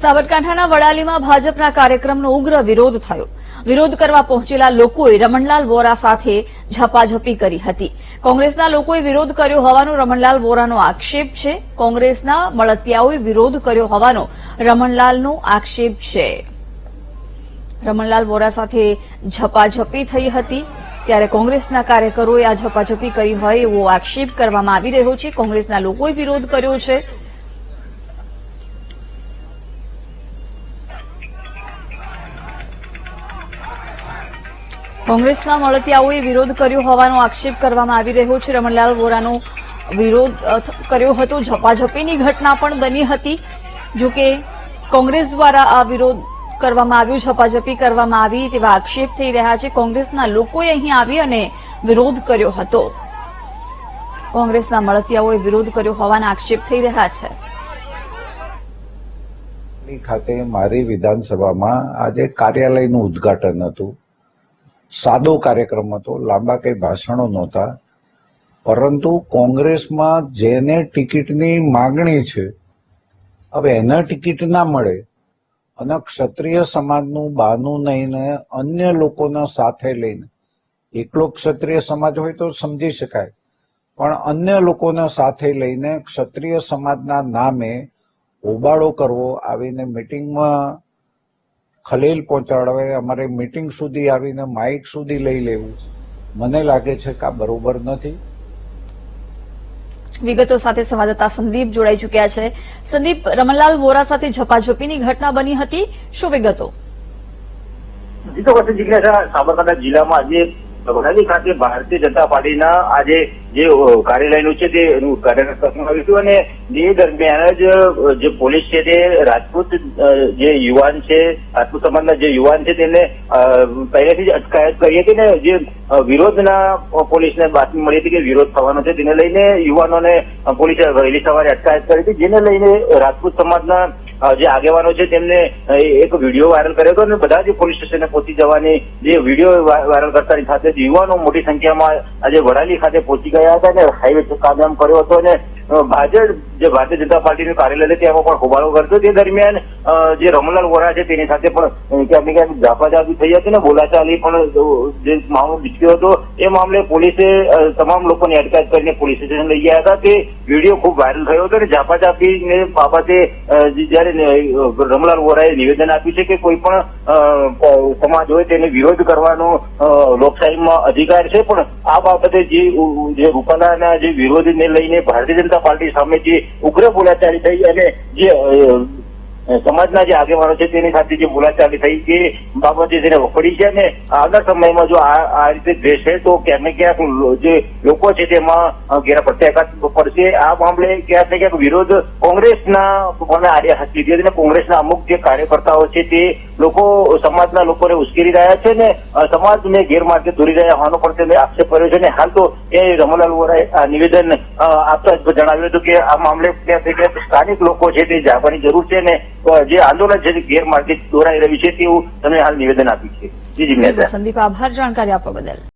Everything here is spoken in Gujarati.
સાબરકાંઠાના વડાલીમાં ભાજપના કાર્યક્રમનો ઉગ્ર વિરોધ થયો. વિરોધ કરવા પહોંચેલા લોકોએ રમણલાલ વોરા સાથે ઝપાઝપી કરી હતી. કોંગ્રેસના લોકોએ વિરોધ કર્યો હોવાનો રમણલાલ વોરાનો આક્ષેપ છે. કોંગ્રેસના મળતિયાઓએ વિરોધ કર્યો હોવાનો રમણલાલનો આક્ષેપ છે. રમણલાલ વોરા સાથે ઝપાઝપી થઈ હતી. ત્યારે કોંગ્રેસના કાર્યકરોએ આ ઝપાઝપી કરી હોય એવો આક્ષેપ કરવામાં આવી રહ્યો છે. કોંગ્રેસના લોકોએ વિરોધ કર્યો છે. કોંગ્રેસના મળતિયાઓએ વિરોધ કર્યો હોવાનો આક્ષેપ કરવામાં આવી રહ્યો છે. રમણલાલ વોરાનો વિરોધ કર્યો હતો. ઝપાઝપીની ઘટના પણ બની હતી. જોકે કોંગ્રેસ દ્વારા આ વિરોધ કરવામાં આવ્યો, ઝપાઝપી કરવામાં આવી તેવા આક્ષેપ થઈ રહ્યા છે. કોંગ્રેસના લોકોએ અહીં આવી અને વિરોધ કર્યો હતો. કોંગ્રેસના મળતિયાઓએ વિરોધ કર્યો હોવાના આક્ષેપ થઈ રહ્યા છે. ખાતે મારી વિધાનસભામાં આજે કાર્યાલયનું ઉદ્ઘાટન હતું. સાદો કાર્યક્રમ હતો, લાંબા કઈ ભાષણો નહોતા, પરંતુ કોંગ્રેસમાં જેને ટિકિટની માગણી છે, હવે એને ટિકિટ ના મળે અને ક્ષત્રિય સમાજનું બાનું નહીને અન્ય લોકોના સાથે લઈને, એકલો ક્ષત્રિય સમાજ હોય તો સમજી શકાય, પણ અન્ય લોકોના સાથે લઈને ક્ષત્રિય સમાજના નામે હોબાળો કરવો, આવીને મિટિંગમાં ખલેલ પહોંચાડવે અમારે મિટિંગ સુધી આવીને માઇક સુધી લઈ લેવું. મને લાગે છે કે આ બરોબર નથી. વિગતો સાથે સંવાદદાતા સંદીપ જોડાઈ ચૂક્યા છે. સંદીપ રમણલાલ વોરા સાથે ઝપાઝપીની ઘટના બની હતી. શું વિગતો? જી પછી જિજ્ઞાસા સાબરકાંઠા જિલ્લામાં આજે વડાલી ખાતે ભારતીય જનતા પાર્ટીના આજે જે કાર્યાલયનું છે તેનું ઉદઘાટન કરવામાં આવ્યું હતું અને એ દરમિયાન જ જે પોલીસ છે તે રાજપૂત જે યુવાન છે, રાજપૂત સમાજના જે યુવાન છે તેને પહેલેથી જ અટકાયત કરી હતી ને જે વિરોધના પોલીસને બાતમી મળી હતી કે વિરોધ થવાનો છે, તેને લઈને યુવાનોને પોલીસે વહેલી સવારે અટકાયત કરી હતી, જેને લઈને રાજપૂત સમાજના જે આગેવાનો છે તેમને એક વીડિયો વાયરલ કર્યો હતો અને બધા જ પોલીસ સ્ટેશને પહોંચી જવાની જે વીડિયો વાયરલ કરતાની સાથે યુવાનો મોટી સંખ્યામાં આજે વડાલી ખાતે પહોંચી ગયા હતા અને હાઈવે ચક્કાજામ કર્યો હતો અને ભાજપ, જે ભારતીય જનતા પાર્ટીનું કાર્યાલય છે તેમાં પણ હોબાળો કરતો તે દરમિયાન જે રમણલાલ વોરા છે, તેની સાથે પણ ક્યાંક ક્યાંક ઝાપાઝાપી થઈ હતી ને બોલાચાલી પણ જે મામલો બીચક્યો હતો, એ મામલે પોલીસે તમામ લોકોની અટકાયત કરીને પોલીસ સ્ટેશન લઈ ગયા હતા. તે વીડિયો ખૂબ વાયરલ થયો હતો અને ઝાપાઝાપી બાબતે જયારે રમલાલ વોરાએ નિવેદન આપ્યું છે કે કોઈ પણ સમાજ હોય તેને વિરોધ કરવાનો લોકશાહીમાં અધિકાર છે. પણ આ બાબતે જે રૂપાલાના જે વિરોધને લઈને ભારતીય જનતા પાર્ટી સામે જે ઉગ્ર બોલાચાલી થઈ અને જે સમાજના જે આગેવાનો છે તેની સાથે જે બોલાચાલી થઈ તે બાબતે તેને વખોડી છે અને આગળ સમયમાં જો આ રીતે દ્વેષ તો ક્યાંક ક્યાંક જે લોકો છે તેમાં ઘેરા પ્રત્યાઘાત પડશે. આ મામલે ક્યાંક ને ક્યાંક વિરોધ કોંગ્રેસના મને આડે હાથ લીધી હતી અને કોંગ્રેસના અમુક જે કાર્યકર્તાઓ છે તે લોકો સમાજના લોકોને ઉશ્કેરી રહ્યા છે ને સમાજને ગેરમાર્ગે દોરી રહ્યા હોવાનો પણ તેને આક્ષેપ કર્યો છે અને હાલ તો એ રમણલાલ વોરાએ આ નિવેદન આપતા જણાવ્યું હતું કે આ મામલે સ્થાનિક લોકો છે તે જાગવાની જરૂર છે ને જે આંદોલન છે તે ગેરમાર્ગે દોરાઈ રહ્યું છે તેવું તમે હાલ નિવેદન આપ્યું છે. જી જી સંદીપ આભાર જાણકારી આપવા બદલ.